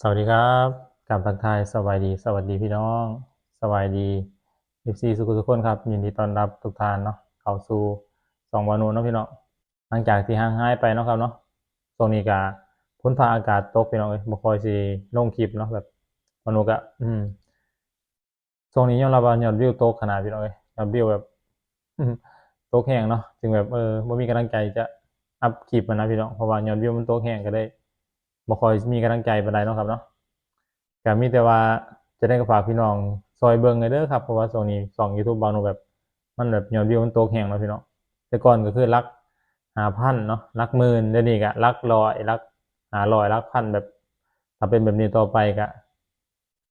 สวัสดีครับกลับทักทายสวัสดี สวัสดีพี่น้อง สวัสดีเอฟซีสุขุทุกคนครับยินดีต้อนรับทุกท่านเนาะเข้าสู่สองวานูเนาะพี่น้องหลังจากที่ห่างหายไปเนาะครับเนาะช่วงนี้ก็พ้นฟ้าอากาศตกพี่น้องเอ้ยบ่คอยสิลงคลิปเนาะแบบวานูก็อืมช่วงนี้ยอมรับว่ายอดวิวตกขนาดพี่น้องเอ้ยยอดวิวแบบตกแห้งเนาะจึงแบบเออบ่มีกำลังใจจะอัพคลิปมันนะพี่น้องเพราะว่ายอดวิวมันตกแห้งก็ได้ บ่คอยมีกำลังใจปานใดเนาะครับเนาะก็มีแต่ว่าจะได้ก็ฝากพี่น้องซอยเบิ่งเลยเด้อครับเพราะว่าช่วงนี้ช่อง YouTube บางโนแบบ มันแบบยอดวิวมันตกแฮงเนาะพี่น้องแต่ก่อนก็คือหลัก5,000เนาะหลักหมื่นเดี๋ยวนี้ก็หลักร้อยหลัก500หลักพันแบบถ้าเป็นแบบนี้ต่อไปก็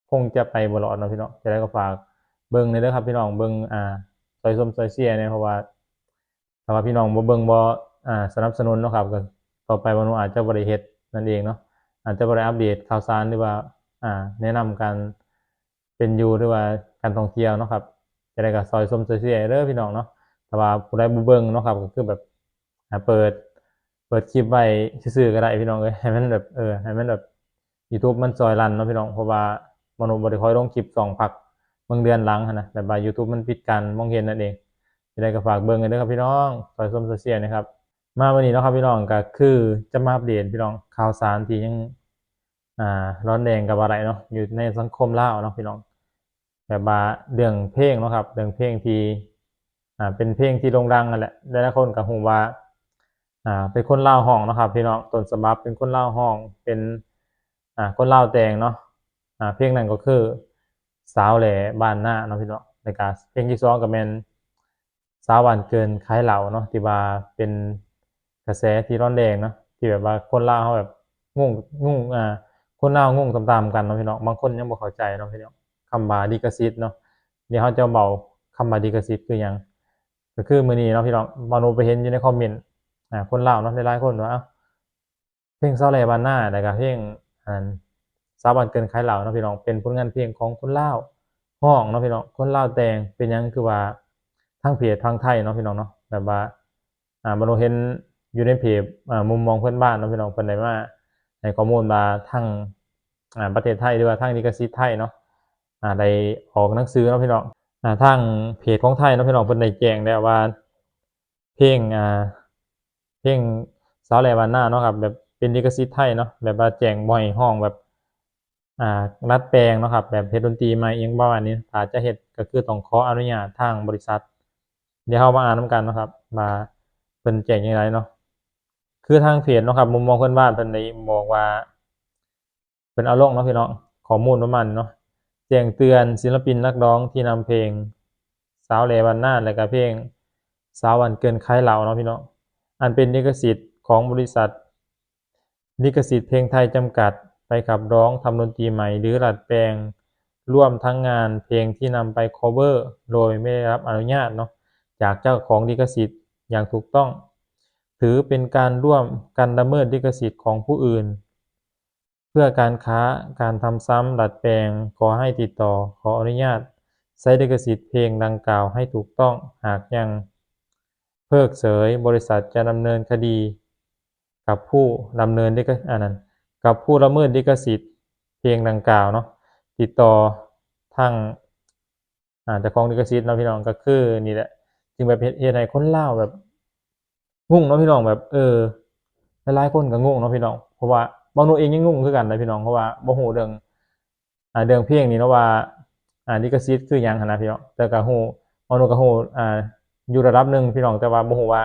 คงจะไปบ่รอดเนาะพี่น้องจะได้ก็ฝากเบิ่งเลยเด้อครับพี่น้องเบิ่งอ่าซอยส้มซอยเชียเนี่ยเพราะว่าถ้าว่าพี่น้องบ่เบิ่งบ่อ่าสนับสนุนเนาะครับก็ต่อไปบ่โนอาจจะบ่ได้เฮ็ดนั่นเองเนาะ อาจจะบ่ได้อัปเดตข่าวสารหรือว่า อ่า แนะนำการเป็นอยู่หรือว่าการท่องเที่ยวเนาะครับจะได้ก็ซอยส้มซอยเสียเด้อพี่น้องเนาะแต่ว่าผู้ใดบ่เบิ่งเนาะครับก็คือแบบเปิด เปิดคลิปไว้ซื่อๆก็ได้พี่น้องเอ้ยให้มันแบบเออให้มันแบบ YouTube มันซอยรันเนาะพี่น้องเพราะว่ามนุษย์บ่ได้ค่อยลงคลิปสองพักบางเดือนหลังนะแบบว่า YouTube มันปิดการมองเห็นนั่นเองจะได้ก็ฝากเบิ่งกันเด้อครับพี่น้องซอยส้มซอยเสียนะครับ มาวันนี้นะครับพี่น้องก็คือจะมาอัปเดตพี่น้องข่าวสารที่ยังอ่าร้อนแรงกับอะไรเนาะอยู่ในสังคมลาวเนาะพี่น้องแบบว่าเรื่องเพลงเนาะครับเรื่องเพลงที่อ่าเป็นเพลงที่โด่งดังนั่นแหละหลายๆคนก็ฮู้ว่าอ่าเป็นคนลาวห้องเนาะครับพี่น้องต้นฉบับเป็นคนลาวห้องเป็นอ่าคนลาวแต่งเนาะอ่าเพลงนั้นก็คือสาวแหล่บ้านหน้าเนาะพี่น้องแล้วก็เพลงที่สองก็แม่นสาวหวานเกินคล้ายเหล่าเนาะที่ว่าเป็น กระแสที่ร้อนแรงเนาะที่แบบว่าคนลาวเขาแบบงงงงอ่าคนลาวงงตามๆกันเนาะพี่น้องบางคนยังบ่เข้าใจเนาะพี่น้องคำว่าลิขสิทธิ์เนาะเดี๋ยวเขาจะเบาคำว่าลิขสิทธิ์คือหยังก็คือมือนี้เนาะพี่น้องบ่นูไปเห็นอยู่ในคอมเมนต์อ่าคนลาวเนาะหลายๆคนว่าเพลงเซาแล่บ้านนาแล้วก็เพลงอันสาบ้านเกินคล้ายเหล่าเนาะพี่น้องเป็นผลงานเพลงของคนลาวฮ้องเนาะพี่น้องคนลาวแต่งเป็นยังคือว่าทางเพจทางไทยเนาะพี่น้องเนาะแบบว่าอ่าบ่นูเห็น อยู่ในเพจมุมมองเพื่อนบ้านเนาะพี่น้องเพิ่นได้มาให้ข้อมูลมาทั้งประเทศไทยหรือว่าทั้งลิขสิทไทยเนาะอ่าได้ออกหนังสือเนาะพี่น้องอ่าทางเพจของไทยเนาะพี่น้องเพิ่นได้แจ้งแล้วว่า เพลงอ่าเพลงสาวแล่บ้านนาเนาะครับแบบเป็นลิขสิทธิ์ไทยเนาะแบบว่าแจงบ่ให้องแบบอ่ารัดแปลงเนาะครับแบบเฮ็ดดนตรีใหม่อิหยังประมาณนี้ถ้าจะเฮ็ดก็คือต้องขออนุญาตทางบริษัท เดี๋ยวเรามาอ่านนำกันเนาะครับว่าเพิ่นแจงจั่งใดเนาะ คือทางเพจเนาะครับ มุมมองเพื่อนบ้านเพิ่นได้บอกว่าเพิ่นเอาลงเนาะพี่น้องข้อมูลประมาณนี้เนาะแจ้งเตือนศิลปินนักร้องที่นำเพลง สาวแหล่บ้านนาและก็เพลง สาววันเกินคล้ายเหล่าเนาะพี่น้องอันเป็นลิขสิทธิ์ของบริษัทลิขสิทธิ์เพลงไทยจำกัดไปขับร้องทำดนตรีใหม่ หรือดัดแปลงร่วมทั้งงานเพลงที่นำไปคอเวอร์โดยไม่ได้รับอนุญาตเนาะจากเจ้าของลิขสิทธิ์อย่างถูกต้อง ถือเป็นการร่วมกันละเมิดลิขสิทธิ์ของผู้อื่น เพื่อการค้าการทำซ้ำดัดแปลงขอให้ติดต่อขออนุญาตใช้ลิขสิทธิ์เพลงดังกล่าวให้ถูกต้องหากยัง เพิกเฉยบริษัทจะดำเนินคดี กับผู้ดำเนินลิขอันนั้นกับผู้ละเมิดลิขสิทธิ์เพลงดังกล่าวเนาะติดต่อทางอ่าจ้าของลิขสิทธิ์เนาะพี่น้องก็คือนี่แหละจึงแบบเฮ็ดเฮ็ดให้คนลาแบบ งงเนาะพี่น้องแบบ เออหลายๆคนก็งงเนาะพี่น้องเพราะว่าบางหนูเองยังงงคือกันนะพี่น้องเพราะว่าบ่ฮู้เรื่องอ่าเรื่องเพลงนี่เนาะว่า อ่าลิขสิทธิ์คือหยังหันนะพี่น้องแต่ก็ฮู้บางหนูก็ฮู้อ่าอยู่ระดับหนึ่งพี่น้องแต่ว่าบ่ฮู้ว่า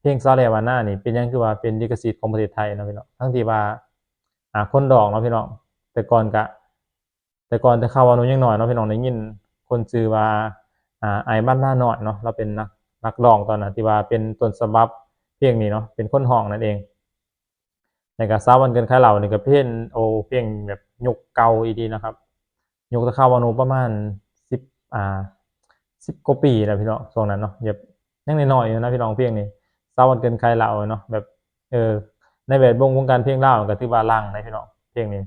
เพลงซาแลวาน่านี่เป็นยังคือว่าเป็นลิขสิทธิ์ของประเทศไทยเนาะพี่น้องทั้งที่ว่าอ่าคนดอกเนาะพี่น้องแต่ก่อนก็แต่ก่อนแต่เข้าวานูยังหน้อยเนาะพี่น้องได้ยินคนชื่อว่าอ่าไอ้บ้านหน้าหน้อยเนาะเราเป็นนักนักร้องตอนนั้นที่ว่าเป็นต้นฉบับ เพลงนี้เนาะเป็นคนห้องนั่นเองในกาซาวันเกินค่าเหล่านี่ก็เพลงโอเพลงแบบยุคเก่าอีดีนะครับยุคตะเข้าวานูประมาณสิบอ่าสิบกว่าปีแล้วพี่น้องช่วงนั้นเนาะแบบยังน้อยอยู่นะพี่น้องเพลงนี้ซาวันเกินใค่ายเหล่าเนาะแบบเออในแวดวงวงการเพลงเล่าก็ถือว่าลังนะพี่น้องเพลงนี้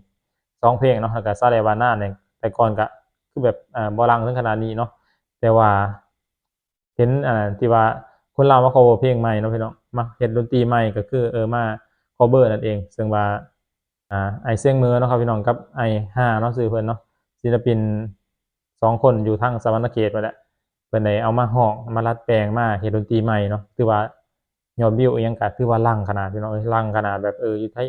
สองเพลงเนาะแล้วก็ซาเลวาน่าเนี่ยแต่ก่อนก็คือแบบอ่าบ่ลังถึงขนาดนี้เนาะแต่ว่าเห็นอ่าที่ว่าคนลามา cover เพลงใหม่เนาะพี่น้อง มาเฮ็ดดนตรีใหม่ก็คือเออมา cover นั่นเอง ซึ่งว่าอ่าไอเสียงมือเนาะครับพี่น้องกับไอห้าเนาะซื้อเพิ่นเนาะศิลปินสองคนอยู่ทางสวรรค์เขตไปแหละเพิ่นได้เอามาห้องมารัดแปลงมาเฮ็ดดนตรีใหม่เนาะถือว่ายอดวิวอิหยังก็ถือว่าลังขนาดพี่น้องลังขนาดแบบเอออยู่ไทย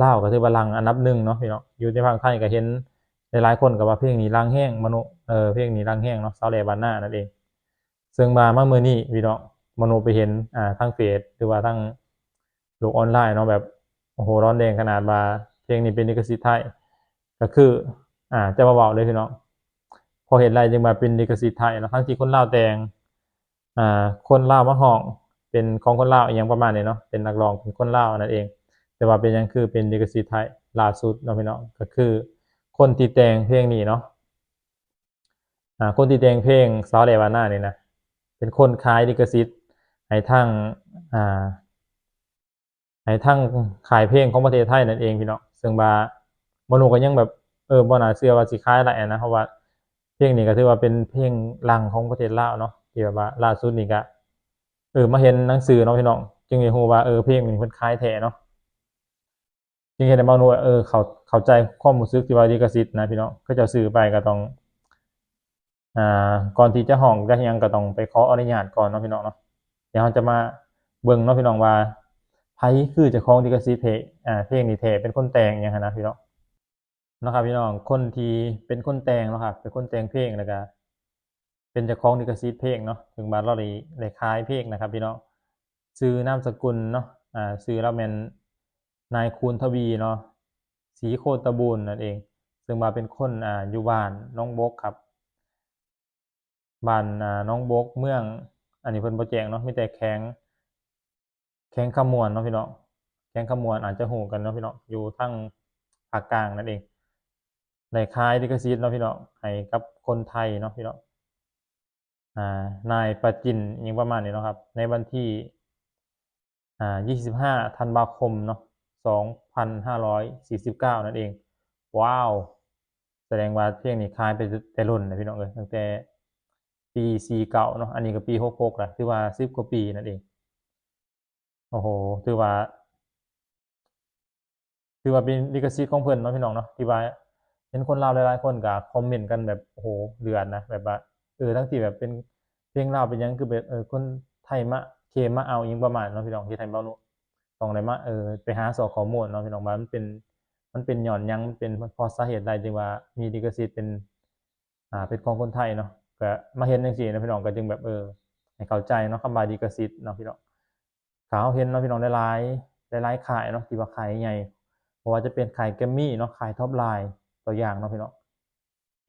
ลาก็ถือว่าลังอันดับหนึ่งเนาะพี่น้องอยู่ในภาคไทยก็เห็นหลายๆคนก็ว่าเพลงนี้ลังแห้งมนุเออเพลงนี้ลังแห้งเนาะสาวแหล่บานนานั่นเองซึ่งมาเมื่อมื้อนี้พี่น้อง มโนไปเห็นอ่าทางเฟซหรือว่าทางโลกออนไลน์เนาะแบบโอ้โหร้อนแรงขนาดว่าเพลงนี้เป็นลิขสิทธิ์ไทยก็คือ อ่าจะมาบอกเลยพี่น้องพอเห็นอะไรจึงมาเป็นลิขสิทธิ์ไทยเนาะทั้งที่คนลาวแต่งอ่าคนลาวมาห้องเป็นของคนลาวอย่างประมาณนี้เนาะเป็นนักร้องเป็นคนลาวนั่นเอง แต่ว่าเป็นยังคือเป็นลิขสิทธิ์ไทยล่าสุดเนาะพี่น้องก็คือ คนที่แต่งเพลงนี้เนาะอ่าคนที่แต่งเพลงสาวแหลวาน่านี่นะเป็นคนขายลิขสิทธิ์ ให้ทางอ่าให้ทางขายเพลงของประเทศไทยนั่นเองพี่น้องซึ่งว่าบ่รู้ก็ยังแบบเออบ่น่าเชื่อว่าสิขายได้นะเพราะว่าเพลงนี้ก็ถือว่าเป็นเพลงลังของประเทศลาวเนาะที่แบบว่าล่าสุดนี่ก็เออมาเห็นหนังสือเนาะพี่น้องจึงได้ฮู้ว่าเออเพลงนี้เพิ่นขายแท้เนาะจริงๆในบางหน่วยเออเขาเข้าใจความรู้สึกที่ว่าลิขสิทธิ์นะพี่น้องก็จะซื้อไปก็ต้องอ่าก่อนที่จะห้องจะยังก็ต้องไปขออนุญาตก่อนเนาะพี่น้องเนาะ เดี๋ยวเราจะมาเบิ่งเนาะพี่น้องว่าไผคือเจ้าของลิขสิทธิ์เพลงอ่าเพลงนี้แท้เป็นคนแต่งหยังหั้นะพี่น้องนะครับพี่น้องคนที่เป็นคนแต่งเนาะครับเป็นคนแต่งเพลงแล้วก็เป็นเจ้าของลิขสิทธิ์เพลงเนาะถึงบาดเราได้ได้ายเพลงนะครับ พี่น้องชื่อนามสกุลเนาะอ่าชื่อเราแม่นนายคูณทวีเนาะศรีโคตบูรณ์นั่นเอง ซึ่งมาเป็นคนอ่าอยู่บ้านน้องบกครับบ้านอ่าน้องบกเมือง อันนี้เพิ่นบ่แจ้งเนาะมีแต่แข้งแข้งขมวนเนาะพี่น้องแข้งขมวนอาจจะฮู้กันเนาะพี่น้องอยู่ทางภาคกลางนั่นเองได้ขายลิขสิทธิ์เนาะพี่น้องให้กับคนไทยเนาะพี่น้องอ่านายประจินอิหยังประมาณนี้เนาะครับ ในวันที่อ่า25ธันวาคมเนาะ2549 นั่นเอง ว้าว แสดงว่าเพลงนี้ขายไปแต่รุ่นนะพี่น้องเอ้ยตั้งแต่ ปี49เนาะอันนี้ก็ปี66แล้วถือว่า10กว่าปีนั่นเองโอ้โหถือว่าถือว่าเป็นลิขสิทธิ์ของเพิ่อนเนาะพี่น้องเนาะที่ว่าเห็นคนลาวหลายๆคนก็คอมเมนต์กันแบบโอ้โหเดือดนะแบบว่าเออทั้งที่แบบเป็นเพลงลาวเป็นยังคือแบบเออคนไทยมาเคมมาเอาอิงประมาณเนาะพี่น้องที่ไทยเว้านาะต้องได้มาเออไปหาสาะข้อมูลเนาะพี่น้องว่ามันเป็นมันเป็นญ้อนยังมันเป็นเพราะสาเหตุใดจึงว่ามีลิขสิทธิ์เป็นอ่าเป็นของคนไทยเนาะ ก็มาเห็นจังซี่นะพี่น้องก็จึงแบบเออให้เข้าใจเนาะคำว่าลิขสิทธิ์เนาะพี่น้องถ้าเราเห็นเนาะพี่น้องหลายๆหลายๆค่ายเนาะที่ว่าค่ายใหญ่บ่ว่าจะเป็นค่าย Grammy เนาะค่าย Top Line ตัวอย่างเนาะพี่น้อง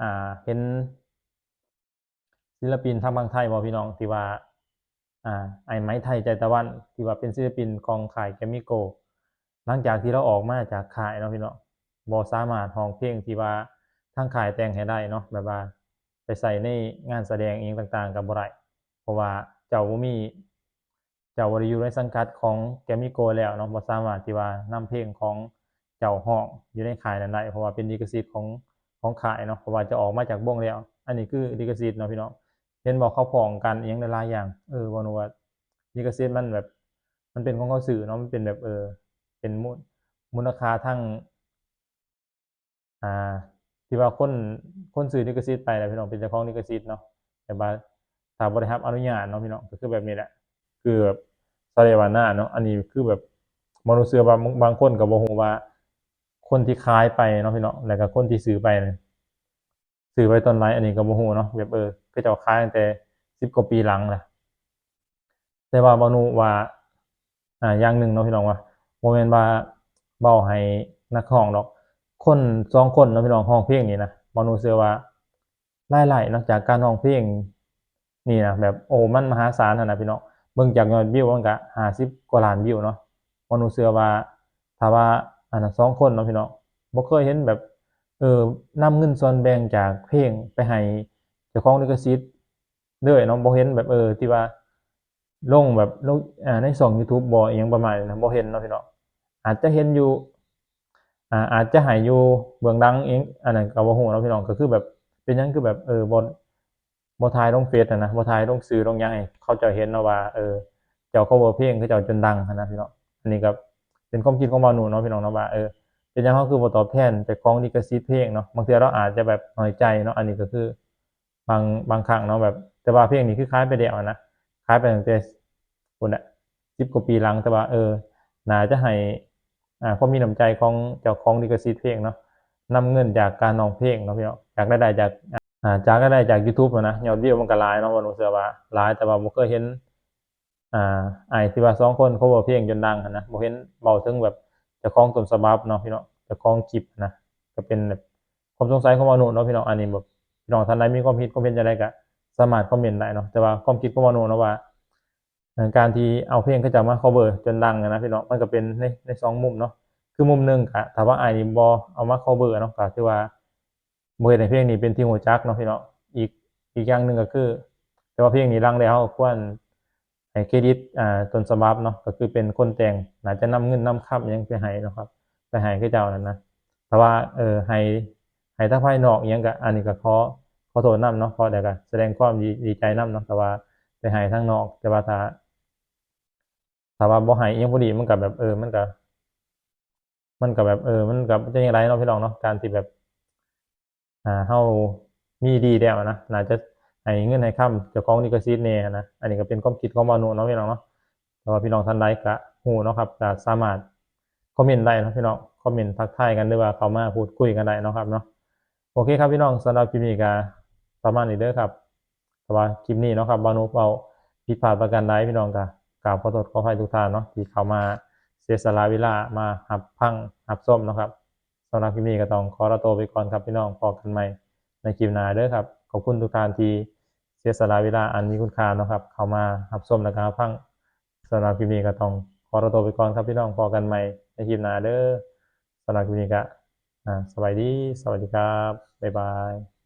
อ่าเห็นศิลปินทางฝั่งไทยบ่พี่น้องที่ว่าอ่าไอ้ไหมไทยใจตะวันที่ว่าเป็นศิลปินของค่าย Grammy Go หลังจากที่เราออกมาจากค่ายเนาะพี่น้องบ่สามารถร้องเพลงที่ว่าทางค่ายแต่งให้ได้เนาะแบบว่า ไปใส่ในงานแสดงเองต่างๆก็บ่ได้เพราะว่าเจ้าบ่มีเจ้าบ่ได้อยู่ในสังกัดของ Grammy Go แล้วเนาะบ่สามารถที่ว่านำเพลงของเจ้าร้องอยู่ในค่ายนั้นได้เพราะว่าเป็นลิขสิทธิ์ของของค่ายเนาะเพราะว่าจะออกมาจากวงแล้ว อันนี้คือลิขสิทธิ์เนาะพี่น้องเห็นบ่เขาพ้องกันอิหยังหลายๆอย่างเออบ่รู้ว่าลิขสิทธิ์มันแบบ มันเป็นของเขาซื้อเนาะมันเป็นแบบเออเป็นมูลมูลค่าทางอ่า ที่ว่าคนคนซื้อลิขสิทธิ์ไปแหละพี่น้องเป็นเจ้าของลิขสิทธิ์เนาะแต่ว่าถ้าบ่ได้รับอนุญาตเนาะพี่น้องก็คือแบบนี้แหละ คือแบบสาเรวาน่าเนาะอันนี้คือแบบบ่รู้เชื่อบางคนก็บ่ฮู้ว่า คนที่ขายไปเนาะพี่น้องแล้วก็คนที่ซื้อไปซื้อไปตอนไหนอันนี้ก็บ่ฮู้เนาะแบบเออเขาเจ้าขายตั้งแต่10กว่าปีหลังแล้วแต่ว่าบ่รู้ว่าอ่าอย่างหนึ่งเนาะพี่น้องว่าบ่แม่นว่าเว้าให้นักร้องดอก คนสองคนเนาะพี่น้องร้องเพลงนี่นะบ่รู้เชื่อว่ารายๆนอกจากการร้องเพลงนี่นะแบบโอ้มันมหาศาลนะพี่น้องเบิ่งจากยอดวิวมันก็50กว่าล้านวิวเนาะบ่รู้เชื่อว่าถ้าว่าอันนั้นสองคนเนาะพี่น้องบ่เคยเห็นแบบเออนำเงินส่วนแบ่งจากเพลงไปให้เจ้าของลิขสิทธิ์เลยเนาะบ่เห็นแบบเออที่ว่าลงแบบลงอ่าในช่อง YouTube บ่อิหยังประมาณนี้นะบ่เห็นเนาะพี่น้องอาจจะเห็นอยู่ อ่าอาจจะให้อยู่เบื้องหลังเองอันนั้นก็บ่ฮู้เนาะพี่น้องก็คือแบบเป็นหยังคือแบบเออบ่บ่ถ่ายลงเฟซอะนะบ่ถ่ายลงสื่อลงหยังให้เขาเจ้าเห็นเนาะว่าเออเจ้า cover เพลงเขาเจ้าจนดังหั้นนะพี่น้องอันนี้ก็เป็นความคิดของบ่าวหนูเนาะพี่น้องเนาะว่าเออเป็นหยังเราคือบ่ตอบแทนเจ้าของลิขสิทธิ์เพลงเนาะบางเทื่อเราอาจจะแบบน้อยใจเนาะอันนี้ก็คือบางบางครั้งเนาะแบบ แต่ว่าเพลงนี้คือขายไปแล้วอะนะขายไปตั้งแต่พุ่นน่ะ10กว่าปีหลังแต่ว่าเออน่าจะให้ ความมีน้ำใจของเจ้าของลิขสิทธิ์เพลงเนาะนำเงินจากการร้องเพลงเนาะพี่เน้องจากรายได้จากอ่าจากรายได้จาก YouTube อะนะยอดวิวมันก็หลายเนาะบ่รู้เชื่อว่าหลายแต่ว่าบ่เคยเห็นอ่าไอ้ที่ว่าสองคน cover เพลงจนดังนะบ่เห็นเว้าถึงแบบเจ้าของต้นฉบับเนาะพี่เน้องเจ้าของคลิปนะก็เป็นแบบความสงสัยของมนุษย์เนาะพี่น้องอันนี้แบบพี่น้องท่านใดมีความคิดความเห็นจังไดก็สามารถคอมเมนต์ได้เนาะแต่ว่าความคิดของมนุษย์เนาะว่า การที่เอาเพลงเขาจ้ามา cover จนดังนะพี่น้องมันก็เป็นในในสองมุมเนาะคือมุมหนึ่งก็ถ้าว่าอ้านี่บ่เอามา cover เนาะก็ถือว่าบ่เฮ็ดให้เพลงนี้เป็นที่รู้จักเนาะพี่น้องอีกอีกอย่างหนึ่งก็คือ แต่ว่าเพลงนี้ดังแล้วควรให้เครดิตอ่าต้นฉบับเนาะก็คือเป็นคนแต่งน่าจะนำเงินนำคำอิหยังไปให้นะครับไปให้เขาเจ้านั่นนะแต่ว่าเออให้ให้ทางภายนอกยังก็อันนี้ก็ขอขอโทษนํเนาะขอแต่ก็แสดงความดีใจนํเนาะแต่ว่าไปให้ทางนอกแต่ว่าถ้า ถ้าว่าบ่ห้อิหยังบ่ดีมันก็แบบเออ มันก็มันก็แบบเออ มันก็บ่จังไดเนาะพี่น้องเนาะการที่แบบ อ่าเฮามีดีแล้วนะน่าจะให้เงินให้คำเจ้าของลิขสิทธิ์แหน่นะอันนี้ก็เป็นความคิดของมนุเนาะพี่น้องเนาะแต่ว่าพี่น้องท่านใดก็ฮู้เนาะครับก็สามารถคอมเมนต์ได้เนาะพี่น้องคอมเมนต์ทักทายกันหรือว่าเข้ามาพูดคุยกันได้เนาะครับเนาะโอเคครับพี่น้องสำหรับคลิปนี้ก็ประมาณนี้เด้อครับแต่ว่าคลิปนี้เนาะครับบานุเว้าผิดพลาดประการใดพี่น้องก็ กราบขอโทษขออภัยทุกท่านเนาะที่เข้ามาเสียสละเวลามารับฟังรับชมนะครับสำหรับคลิปนี้ก็ต้องขอลาตัวไปก่อนครับพี่น้องพบกันใหม่ในคลิปหน้าเด้อครับขอบคุณทุกท่านที่เสียสละเวลาอันมีคุณค่านะครับ เข้ามารับชมและก็รับฟังสำหรับคลิปนี้ก็ต้องขอลาตัวไปก่อนครับพี่น้องพบกันใหม่ในคลิปหน้าเด้อสำหรับคลิปนี้ก็อ่าสวัสดี สวัสดีครับบ๊ายบาย